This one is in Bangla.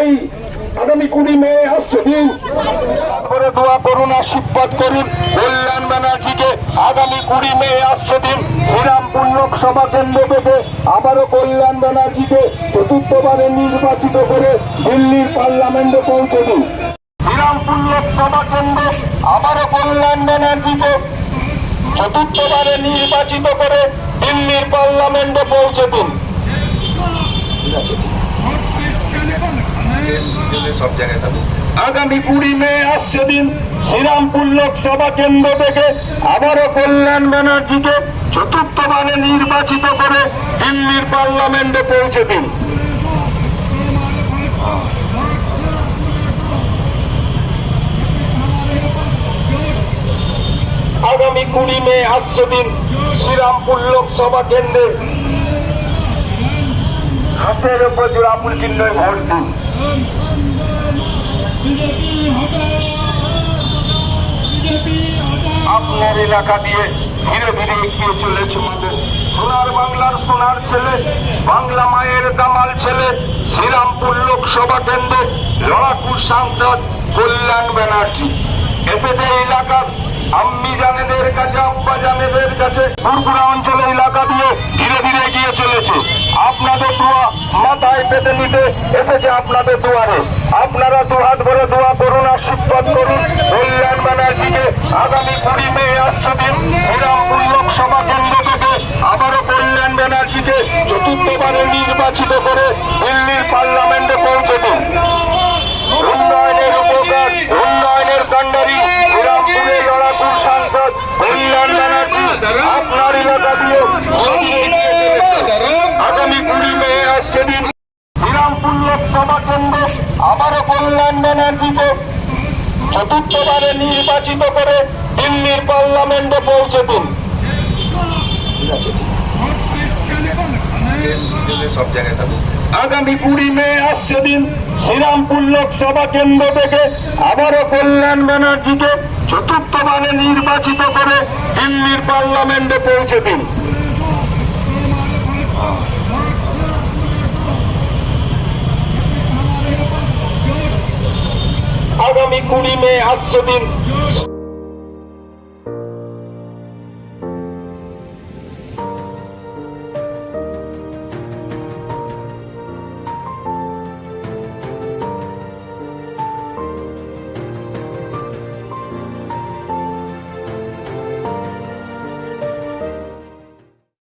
এই আগামী কুড়ি মে আসছে দিন। করে দোয়া করুন, আশীর্বাদ করুন। কল্যাণ ব্যানার্জিকে আগামী কুড়ি মে আসছে দিন। শ্রীরামপুর লোকসভা কেন্দ্র থেকে আবারও কল্যাণ ব্যানার্জিকে চতুর্থবারে নির্বাচিত করে দিল্লির পার্লামেন্টে পৌঁছে দিন। শ্রীরামপুর লোকসভা কেন্দ্র আবারও কল্যাণ ব্যানার্জিকে চতুর্থবারে নির্বাচিত করে দিল্লির পার্লামেন্টে পৌঁছে দিন। আগামী কুড়ি মে আসছে দিন শ্রীরামপুর লোকসভা কেন্দ্র থেকে আবারও কল্যাণ ব্যানার্জিকে করে দিল্লির পার্লামেন্টে পৌঁছে দিন। আগামী কুড়ি মে আসছে দিন শ্রীরামপুর লোকসভা কেন্দ্রে। হাসের উপর জোড়াপুর চিহ্নয় ভোট দিন। আপনার এলাকা দিয়ে ধীরে ধীরে এগিয়ে চলেছে আমাদের সোনার ছেলে, বাংলা মায়ের দামাল ছেলে, শ্রীরামপুর লোকসভা কেন্দ্রে লড়াকুর সাংসদ কল্যাণ ব্যানার্জি। এই এলাকার আম্মি জানেদের কাছে, আব্বা জানেদের কাছে পুরপুরা অঞ্চলে এলাকা দিয়ে ধীরে ধীরে এগিয়ে চলেছে। আপনাদের দোয়া মাথায় পেতে নিতে এসেছে আপনাদের দুয়ারে। আপনারা দুহাত ভরে দোয়া করুন আশীর্বাদ করুন। কল্যাণ ব্যানার্জিকে আগামী কুড়ি মে আসছে দিন শ্রীরামপুর লোকসভা কেন্দ্র থেকে আবারও কল্যাণ ব্যানার্জিকে চতুর্থবারে নির্বাচিত করে দিল্লির পার্লামেন্টে পৌঁছে দিন উন্নয়নের উপকার, উন্নয়নের কাণ্ডারি শ্রীরামপুরের লড়াকুর সাংসদ কল্যাণ ব্যানার্জি, আপনার এলাকা দিয়ে আগামী কুড়ি মে আসছে দিন শ্রীরামপুর লোকসভা কেন্দ্র আবারও কল্যাণ ব্যানার্জিকে চতুর্থবারে নির্বাচিত করে দিল্লির পার্লামেন্টে পৌঁছে দিন আগামী কুড়ি মে আসছে দিন শ্রীরামপুর লোকসভা কেন্দ্র থেকে আবারও কল্যাণ ব্যানার্জিকে চতুর্থবারে নির্বাচিত করে দিল্লির পার্লামেন্টে পৌঁছে দিন। আগামী কুড়ি মে আসছে দিন